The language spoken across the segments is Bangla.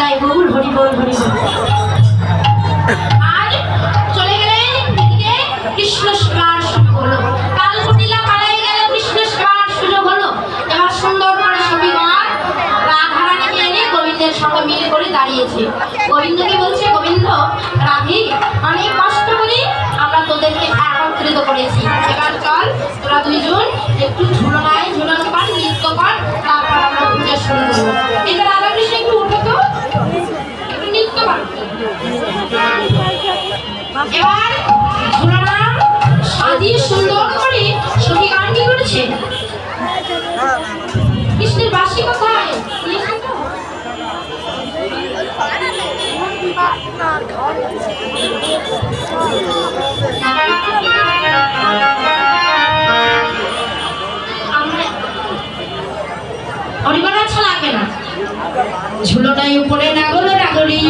গাই বহুল হরি বল, হরি আর চলে গেলেন এদিকে কৃষ্ণ সেবার শুরু হলো। কালকুটিলা পাড়ায় গেলে কৃষ্ণ সেবার সুযোগ হলো। এবার সুন্দর করে সবিগণ রাধারানীকে এনে গোবিন্দের সঙ্গে মিল করে দাঁড়িয়েছে। গোবিন্দকে বলছে? গোবিন্দ, রাধি অনেক কষ্ট করে আমরা তোদেরকে একত্রিত করেছি। এবার চল, তোরা দুইজন একটু ঝুলনায় ঝুলন কর, নৃত্য কর, তারপর আমরা পূজা শুরু করব। এবার ঘোড়ারাম সাজিয়ে সুন্দর করে সখী গান কি করেছে। কৃষ্ণের বাসি কোথায়? ছাড়া কেনা ঝুলোটাই উপরে নাগল নাগরী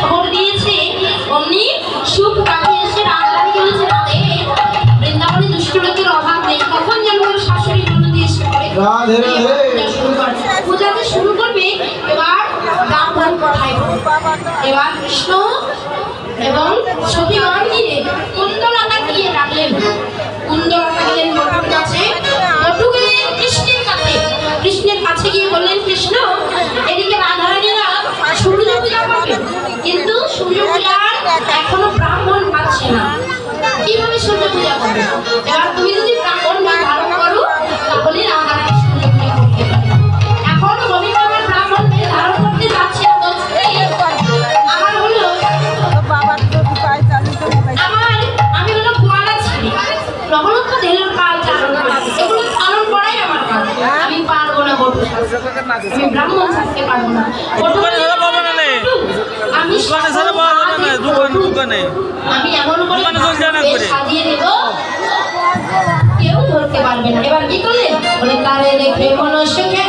খবর দিয়েছে। অমনি সুখ কাছে এসে রাজরানীকে বলেছে রাধে। বৃন্দাবনে দুষ্ট লোকের অভাব নেই। কখন যেন ওর শাশুড়ি ননদ এসে পড়ে। রাধে রাধে। শুরু পূজাতে শুরু করবে এবার এবার কৃষ্ণ এবং সখী মন্দিরে কুন্দলতা গিয়ে রাখলেন। এখনও ব্রাহ্মণ পাচ্ছে না। কীভাবে সূর্য পূজা করবে এবার তুমি যদি ব্রাহ্মণ বা ধারণ করো, তাহলে এখন গোবিন্দ আমার ব্রাহ্মণ বেশ ধারণ করতে আমার আমি ব্রাহ্মণ থাকতে পারব না। দোকানে ছাড়া পাওয়া যাবে না, দোকানে, দোকানে। দোকানে চল জানা করে। কেউ ধরতে পারবে না এবার কি করলেন বলে তারে রেখে মন সুখে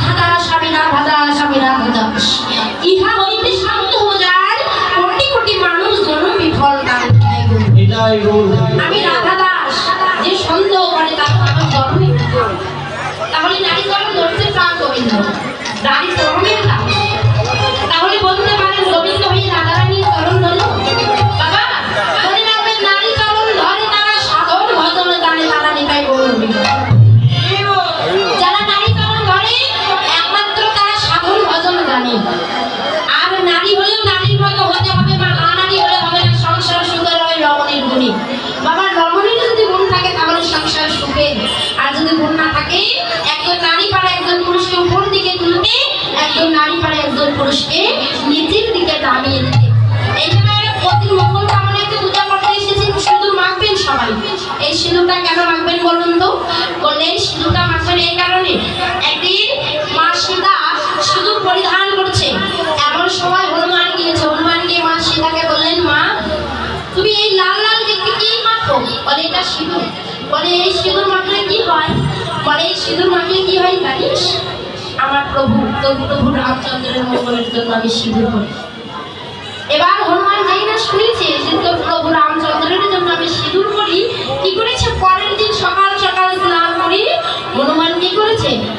রাধা দাস আমি রাধা দাস ইহা হইতে শান্ত যায় কোটি কোটি মানুষ জন্ম বিফল দান এটাই রোল জানে আর নারী হলেও নারীর মতো হতে হবে বা নারী হলে হবে না সংসার সুখের হয় রমণীর গুণী। বাবা রমণীর যদি গুণ থাকে তাহলে সংসার সুখে। আর যদি গুণ না থাকে, একজন নারী পারে একজন পুরুষকে উপর দিকে তুলতে, একজন নারী পারে একজন পুরুষকে নিচের দিকে নামিয়ে দিতে। এই জন্য প্রতি মঙ্গল কামনায় পূজা করতে এসেছেন সিঁদুর মাখবেন সবাই। এই সিঁদুরটা কেন মাখবেন বলুন তো? বললেন, সিঁদুরটা মাখবেন এই কারণে। বলে, এই সিঁদুর মাখলে কি হয়? বলে, এই সিঁদুর মাখলে কি হয় জানিস? আমার প্রভু তবু প্রভু রামচন্দ্রের মঙ্গলের জন্য আমি সিঁদুর করি। এবার হনুমান যেই না শুনেছে যে তোর প্রভু রামচন্দ্রের জন্য আমি সিঁদুর করি, কি করেছে? পরের দিন সকাল সকাল স্নান করি হনুমান কি করেছে?